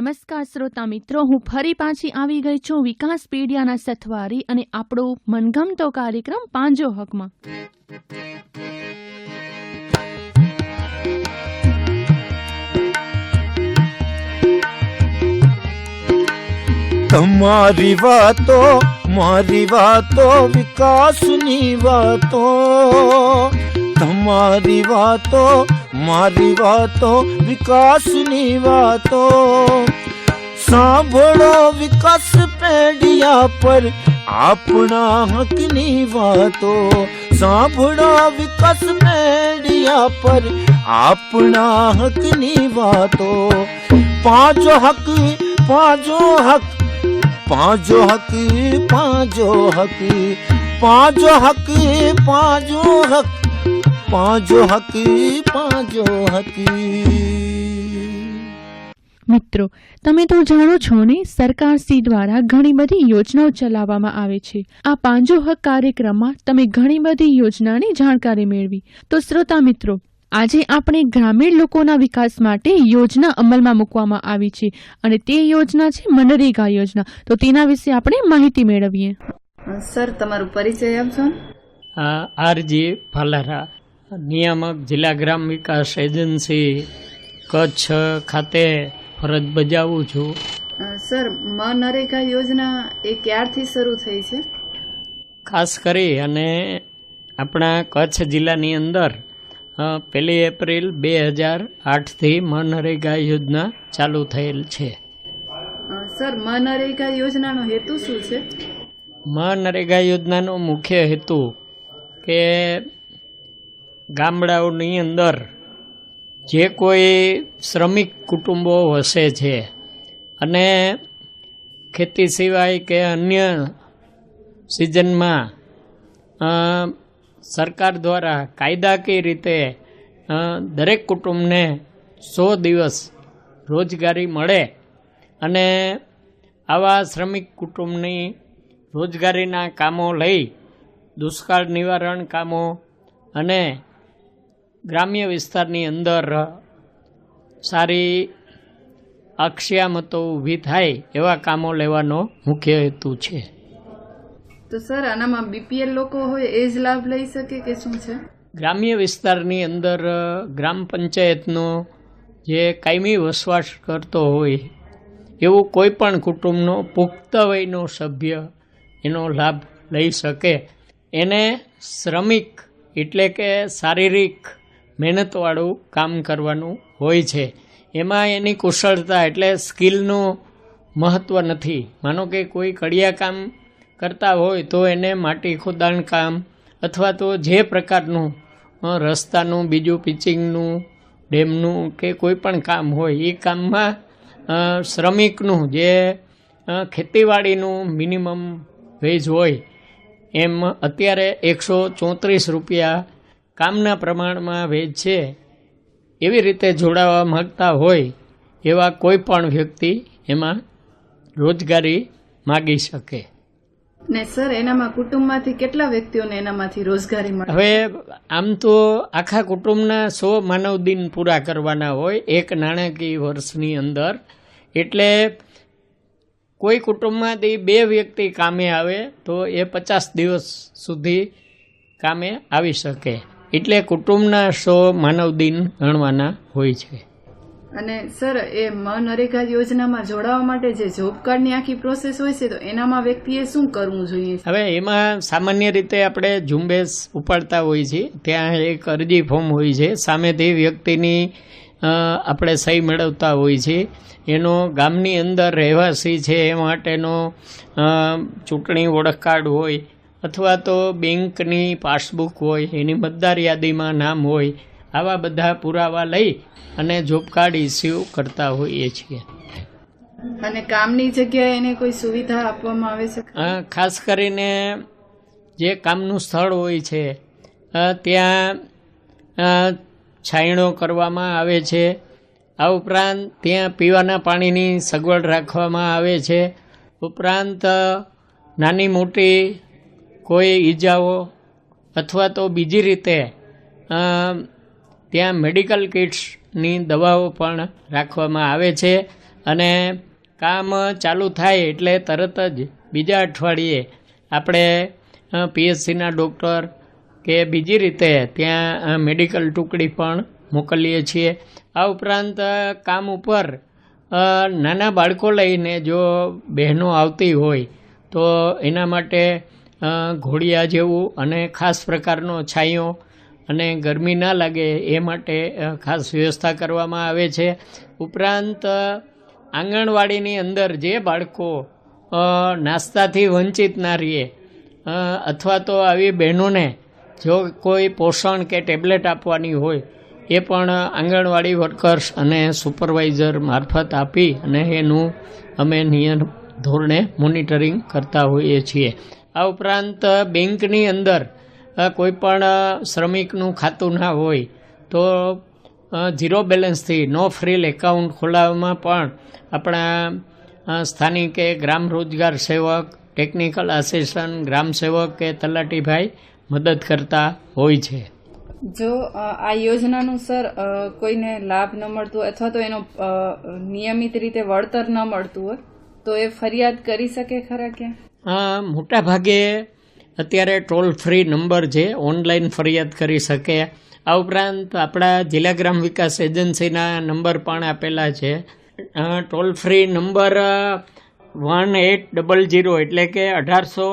નમસ્કાર શ્રોતા મિત્રો, હું ફરી પાછી આવી ગઈ છું વિકાસ પીડિયાના સથવારી અને આપણો મનગમતો કાર્યક્રમ પાંજો હકમાં. તમારી વાતો, મારી વાતો, વિકાસની વાતો. તમારી વાતો, મારી વાતો, વિકાસની વાતો. સાંભળો વિકાસ પેઢિયા પર આપણા હકની વાતો. સાંભળો વિકાસ પેઢિયા પર આપણા હકની વાતો. પાંચો હક પાંચો હક પાંચો હક પાંચો હક પાંચો હક પાંચો હક પાંચો હક પાંચો હક. મિત્રો તમે તો જાણો છો ને સરકાર શ્રી દ્વારા ઘણી બધી યોજનાઓ ચલાવવામાં આવે છે. આ પાંજો હક કાર્યક્રમમાં તમે ઘણી બધી યોજનાની જાણકારી મેળવી. તો શ્રોતા મિત્રો આજે આપણે ગ્રામીણ લોકોના વિકાસ માટે યોજના અમલમાં મૂકવામાં આવી છે અને તે યોજના છે મનરેગા યોજના. તો તેના વિશે આપણે માહિતી મેળવીએ. સર તમારું પરિચય આપશો? આરજી ફાલારા નિયામક જિલ્લા ગ્રામ વિકાસ એજન્સી કચ્છ ખાતે ફરજ બજાવું છું. સર મનરેગા યોજના એ ક્યારથી શરૂ થઈ છે? ખાસ કરી અને આપણા કચ્છ જિલ્લાની અંદર પહેલી એપ્રિલ બે હજાર આઠથી મનરેગા યોજના ચાલુ થયેલ છે. સર મનરેગા યોજનાનો હેતુ શું છે? મનરેગા યોજનાનો મુખ્ય હેતુ કે ગામડાઓની અંદર જે કોઈ શ્રમિક કુટુંબો વસે છે અને ખેતી સિવાય કે અન્ય સિઝનમાં સરકાર દ્વારા કાયદાકીય રીતે દરેક કુટુંબને સો દિવસ રોજગારી મળે અને આવા શ્રમિક કુટુંબની રોજગારીના કામો લઈ દુષ્કાળ નિવારણ કામો અને ગ્રામ્ય વિસ્તારની અંદર સારી અક્ષયામતો ઊભી થાય એવા કામો લેવાનો મુખ્ય હેતુ છે. તો સર આનામાં બીપીએલ લોકો હોય એ જ લાભ લઈ શકે કે શું છે? ગ્રામ્ય વિસ્તારની અંદર ગ્રામ પંચાયતનો જે કાયમી વસવાટ કરતો હોય એવું કોઈ પણ કુટુંબનો પુખ્ત વયનો સભ્ય એનો લાભ લઈ શકે. એને શ્રમિક એટલે કે શારીરિક મહેનતવાળું કામ કરવાનું હોય છે. એમાં એની કુશળતા એટલે સ્કિલનું મહત્ત્વ નથી. માનો કે કોઈ કડિયા કામ કરતા હોય તો એને માટી ખોદાણ કામ અથવા તો જે પ્રકારનું રસ્તાનું, બીજું પિચિંગનું ડેમનું કે કોઈ પણ કામ હોય, એ કામમાં શ્રમિકનું જે ખેતીવાડીનું મિનિમમ વેજ હોય, એમ અત્યારે એકસો ચોત્રીસ રૂપિયા કામના પ્રમાણમાં ભેદ છે એવી રીતે જોડાવા માગતા હોય એવા કોઈ પણ વ્યક્તિ એમાં રોજગારી માગી શકે. ને સર એનામાં કુટુંબમાંથી કેટલા વ્યક્તિઓને એનામાંથી રોજગારી મળે? હવે આમ તો આખા કુટુંબના સો માનવ દિન પૂરા કરવાના હોય એક નાણાકીય વર્ષની અંદર. એટલે કોઈ કુટુંબમાંથી બે વ્યક્તિ કામે આવે તો એ પચાસ દિવસ સુધી કામે આવી શકે. એટલે કુટુંબના સો માનવ દિન ગણવાના હોય છે. અને સર એ મનરેગા યોજનામાં જોડાવા માટે જે જોબ કાર્ડની આખી પ્રોસેસ હોય છે તો એનામાં વ્યક્તિએ શું કરવું જોઈએ? હવે એમાં સામાન્ય રીતે આપણે ઝુંબેશ ઉપાડતા હોઈએ છીએ. ત્યાં એક અરજી ફોર્મ હોય છે. સામેથી વ્યક્તિની આપણે સહી મેળવતા હોઈએ છીએ. એનો ગામની અંદર રહેવાસી છે એ માટેનો ચૂંટણી ઓળખ કાર્ડ હોય અથવા તો બેંકની પાસબુક હોય એની મતદાર યાદીમાં નામ હોય આવા બધા પુરાવા લઈ અને જોબ કાર્ડ ઇસ્યુ કરતા હોઈએ છીએ. અને કામની જગ્યાએ એને કોઈ સુવિધા આપવામાં આવે છે? ખાસ કરીને જે કામનું સ્થળ હોય છે ત્યાં છાયણો છાંયડો કરવામાં આવે છે. આ ઉપરાંત ત્યાં પીવાના પાણીની સગવડ રાખવામાં આવે છે. ઉપરાંત નાની મોટી કોઈ ઈજાઓ અથવા તો બીજી રીતે ત્યાં મેડિકલ કિટ્સની દવાઓ પણ રાખવામાં આવે છે અને કામ ચાલુ થાય એટલે તરત જ બીજા અઠવાડિયે આપણે પીએચસીના ડૉક્ટર કે બીજી રીતે ત્યાં મેડિકલ ટુકડી પણ મોકલીએ છીએ. આ ઉપરાંત કામ ઉપર નાના બાળકો લઈને જો બહેનો આવતી હોય તો એના માટે ઘોડિયા જેવું અને ખાસ પ્રકારનો છાંયો અને ગરમી ના લાગે એ માટે ખાસ વ્યવસ્થા કરવામાં આવે છે. ઉપરાંત આંગણવાડીની અંદર જે બાળકો નાસ્તાથી વંચિત ના રહીએ અથવા તો આવી બહેનોને જો કોઈ પોષણ કે ટેબ્લેટ આપવાની હોય, એ પણ આંગણવાડી વર્કર્સ અને સુપરવાઇઝર મારફત આપી અને એનું અમે નિયમ ધોરણે મોનિટરિંગ કરતા હોઈએ છીએ. આ ઉપરાંત બેંકની અંદર કોઈપણ કોઈ પણ શ્રમિકનું ખાતું ના હોય, તો ઝીરો બેલેન્સથી નો ફ્રીલ એકાઉન્ટ ખોલાવવામાં પણ આપણા સ્થાનિક સ્થાનિકે ગ્રામ રોજગાર સેવક, ટેકનિકલ આસિસ્ટન્ટ, ગ્રામ સેવક કે તલાટીભાઈ મદદ કરતા હોય છે. જો આ યોજનાનું, સર કોઈને લાભ ન મળતું અથવા તો એનો નિયમિત રીતે વળતર ન મળતું હોય, તો એ ફરિયાદ કરી શકે ખરા ક્યાં? મોટા ભાગે અત્યારે ટોલ ફ્રી નંબર છે ઓનલાઈન ફરિયાદ કરી શકે. આ ઉપરાંત આપણા જિલ્લા ગ્રામ વિકાસ એજન્સીના નંબર પણ આપેલા છે. Toll free number one eight double zero એટલે કે અઢારસો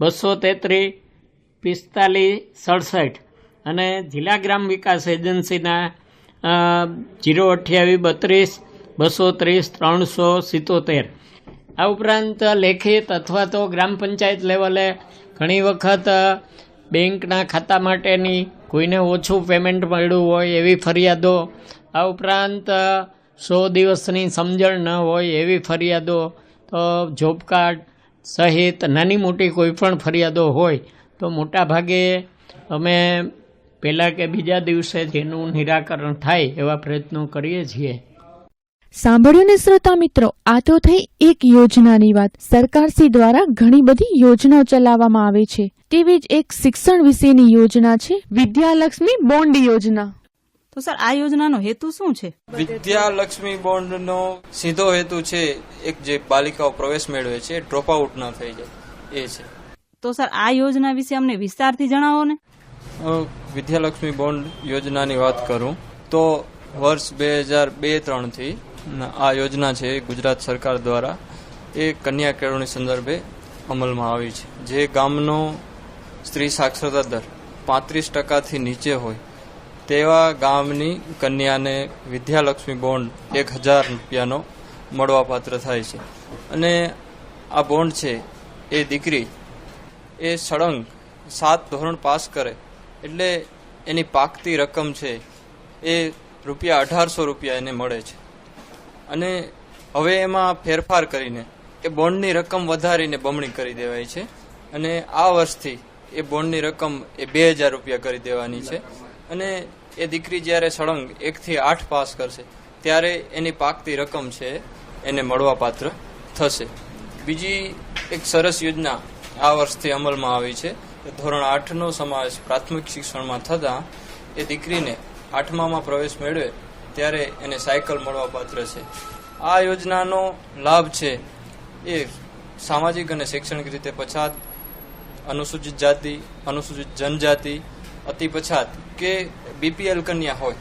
બસો તેત્રીસ પિસ્તાલીસ સડસઠ. અને જિલ્લા ગ્રામ વિકાસ એજન્સીના જીરો અઠ્યાવીસ બત્રીસ બસો ત્રીસ ત્રણસો સિત્તોતેર. આ ઉપરાંત લેખિત અથવા તો ગ્રામ પંચાયત લેવલે ઘણી વખત બેંકના ખાતા માટેની કોઈને ઓછું પેમેન્ટ મળ્યું હોય એવી ફરિયાદો, આ ઉપરાંત સો દિવસની સમજણ ન હોય એવી ફરિયાદો, તો જોબ કાર્ડ સહિત નાની મોટી કોઈ પણ ફરિયાદો હોય, તો મોટાભાગે અમે પહેલાં કે બીજા દિવસે જેનું નિરાકરણ થાય એવા પ્રયત્નો કરીએ છીએ. સાંભળ્યું ને શ્રોતા મિત્રો આ તો થઈ એક યોજનાની વાત. સરકારશ્રી દ્વારા ઘણી બધી યોજનાઓ ચલાવવામાં આવે છે. તેવી જ એક શિક્ષણ વિશેની યોજના છે વિદ્યાલક્ષ્મી બોન્ડ યોજના. તો સર આ યોજનાનો હેતુ શું છે? વિદ્યાલક્ષ્મી બોન્ડનો સીધો હેતુ છે એક જે બાલિકાઓ પ્રવેશ મેળવે છે ડ્રોપ આઉટ ન થઈ જાય એ છે. તો સર આ યોજના વિશે અમને વિસ્તારથી જણાવો ને. વિદ્યાલક્ષ્મી બોન્ડ યોજનાની વાત કરું. તો વર્ષ બે હજાર બે ત્રણથી આ યોજના છે એ ગુજરાત સરકાર દ્વારા એ કન્યા કેળવણી સંદર્ભે અમલમાં આવી છે. જે ગામનો સ્ત્રી સાક્ષરતા દર પાંત્રીસ ટકાથી નીચે હોય, તેવા ગામની કન્યાને વિદ્યાલક્ષ્મી બોન્ડ એક હજાર રૂપિયાનો મળવાપાત્ર થાય છે. અને આ બોન્ડ છે એ દીકરી એ સળંગ સાત ધોરણ પાસ કરે, એટલે એની પાકતી રકમ છે એ રૂપિયા અઢારસો રૂપિયા એને મળે છે. અને હવે એમાં ફેરફાર કરીને એ બોન્ડની રકમ વધારીને બમણી કરી દેવાય છે અને આ વર્ષથી એ બોન્ડની રકમ એ બે હજાર રૂપિયા કરી દેવાની છે અને એ દીકરી જ્યારે સળંગ એકથી આઠ પાસ કરશે, ત્યારે એની પાકતી રકમ છે એને મળવાપાત્ર થશે. બીજી એક સરસ યોજના આ વર્ષથી અમલમાં આવી છે. ધોરણ આઠનો સમાવેશ પ્રાથમિક શિક્ષણમાં થતાં એ દીકરીને આઠમામાં પ્રવેશ મેળવે ત્યારે એને સાયકલ મળવાપાત્ર છે. આ યોજનાનો લાભ છે એ સામાજિક અને શૈક્ષણિક રીતે પછાત, અનુસૂચિત જાતિ, અનુસૂચિત જનજાતિ, અતિ પછાત કે બીપીએલ કન્યા હોય,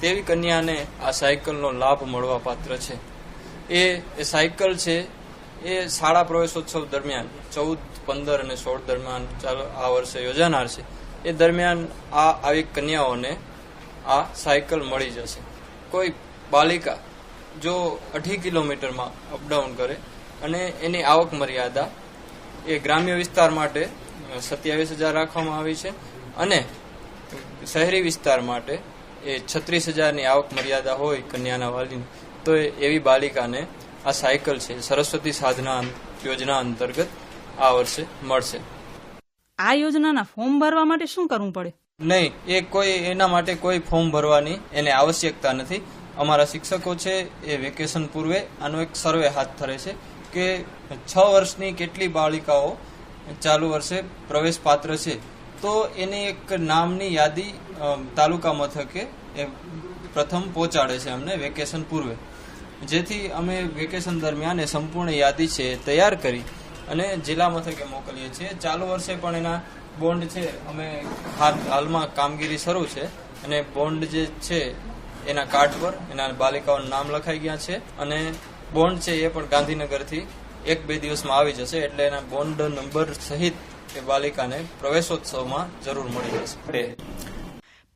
તેવી કન્યાને આ સાયકલનો લાભ મળવા પાત્ર છે. એ એ સાયકલ છે, એ શાળા પ્રવેશોત્સવ દરમિયાન ચૌદ, પંદર અને સોળ દરમિયાન ચાલો, આ વર્ષે યોજાનાર છે. એ દરમિયાન આ, આવી કન્યાઓને આ સાયકલ મળી જશે. કોઈ બાલિકા જો અઢી કિલોમીટરમાં અપડાઉન કરે અને એની આવક મર્યાદા એ ગ્રામ્ય વિસ્તાર માટે સત્યાવીસ હજાર રાખવામાં આવી છે અને શહેરી વિસ્તાર માટે એ છત્રીસ હજારની આવક મર્યાદા હોય કન્યાના વાલીની, તો એવી બાલિકાને આ સાયકલ છે, સરસ્વતી સાધના યોજના અંતર્ગત આ વર્ષે મળશે. આ યોજનાના ફોર્મ ભરવા માટે શું કરવું પડે? નહીં, એ કોઈ, એના માટે કોઈ ફોર્મ ભરવાની એને આવશ્યકતા નથી. અમારા શિક્ષકો છે, એ વેકેશન પૂર્વે આનો એક સર્વે હાથ ધરે છે કે છ વર્ષની કેટલી બાળિકાઓ ચાલુ વર્ષે પ્રવેશ પાત્ર છે. તો એની એક નામની યાદી તાલુકા મથકે એ પ્રથમ પહોંચાડે છે અમને વેકેશન પૂર્વે. જેથી અમે વેકેશન દરમિયાન એ સંપૂર્ણ યાદી છે તૈયાર કરી અને જિલ્લા મથકે મોકલીએ છીએ. ચાલુ વર્ષે પણ એના બોન્ડ છે અમે હાલ હાલમાં કામગીરી શરૂ છે અને બોન્ડ જે છે એના કાર્ડ પર એના બાલિકાઓનું નામ લખાઈ ગયા છે અને બોન્ડ છે એ પણ ગાંધીનગરથી એક બે દિવસમાં આવી જશે એટલે એના બોન્ડ નંબર સહિત એ બાલિકાને પ્રવેશોત્સવમાં જરૂર મળી જશે.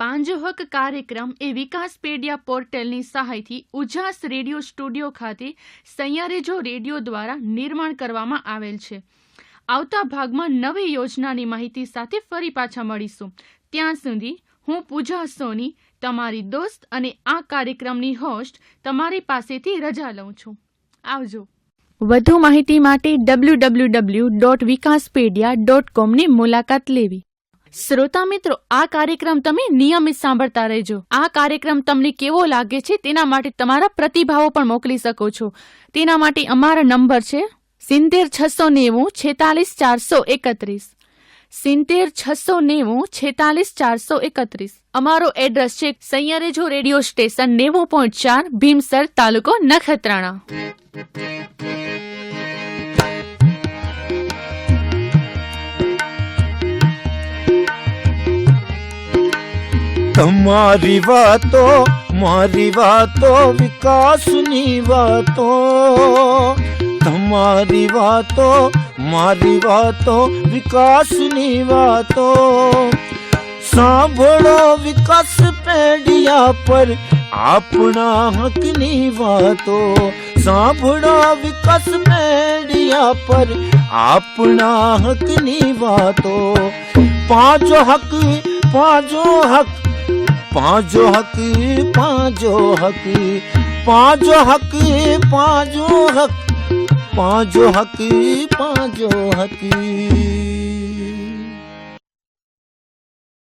પાંજહક કાર્યક્રમ એ વિકાસ પેડિયા પોર્ટલની સહાયથી ઉજાસ રેડિયો સ્ટુડિયો ખાતે સૈયારેજો રેડિયો દ્વારા નિર્માણ કરવામાં આવેલ છે. આવતા ભાગમાં નવી યોજનાની માહિતી સાથે ફરી પાછા મળીશું. ત્યાં સુધી હું પૂજા સોની, તમારી દોસ્ત અને આ કાર્યક્રમની હોસ્ટ તમારી પાસેથી રજા લઉં છું. આવજો. વધુ માહિતી માટે W W W dot Vikaspedia dot કોમની મુલાકાત લેવી. શ્રોતા મિત્રો, આ કાર્યક્રમ તમે નિયમિત સાંભળતા રહેજો. આ કાર્યક્રમ તમને કેવો લાગે છે તેના માટે તમારા પ્રતિભાવો પણ મોકલી શકો છો. તેના માટે અમારા નંબર છે સિત્તેર છસો નેવું, છેતાલીસ ચારસો એકત્રીસ. સિત્તેર છસો નેવું, છેતાલીસ ચારસો એકત્રીસ. અમારો એડ્રેસ છે સૈયરેજો રેડિયો સ્ટેશન નેવું પોઈન્ટ ચાર, ભીમસર, તાલુકો નખત્રાણા. તમારી વાતો, મારી વાતો, વિકાસની વાતો. તમારી વાતો, મારી વાતો, વિકાસની વાતો. સાંભળો વિકાસ પેઢિયા પર આપણા હકની વાતો. સાંભળો વિકાસ પેઢિયા પર આપણા હકની વાતો. પાંચો હક પાંચો હક પાંચો હક પાંચો હક પાંચો હક પાંચો હક. પાંજો હકી પાંજો હકી.